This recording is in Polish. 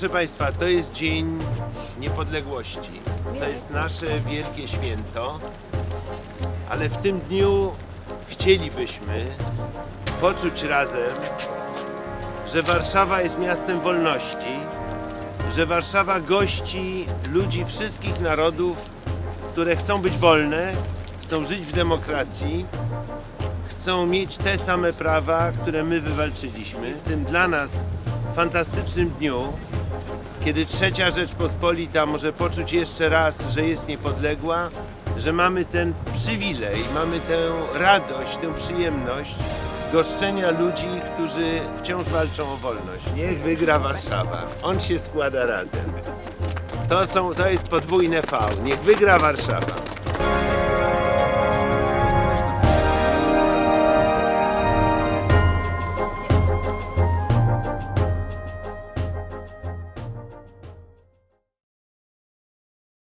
Proszę Państwa, to jest Dzień Niepodległości. To jest nasze wielkie święto, ale w tym dniu chcielibyśmy poczuć razem, że Warszawa jest miastem wolności, że Warszawa gości ludzi wszystkich narodów, które chcą być wolne, chcą żyć w demokracji, chcą mieć te same prawa, które my wywalczyliśmy. W tym dla nas fantastycznym dniu, kiedy trzecia Rzeczpospolita może poczuć jeszcze raz, że jest niepodległa, że mamy ten przywilej, mamy tę radość, tę przyjemność goszczenia ludzi, którzy wciąż walczą o wolność. Niech wygra Warszawa. On się składa razem. To, są, to jest podwójne V. Niech wygra Warszawa.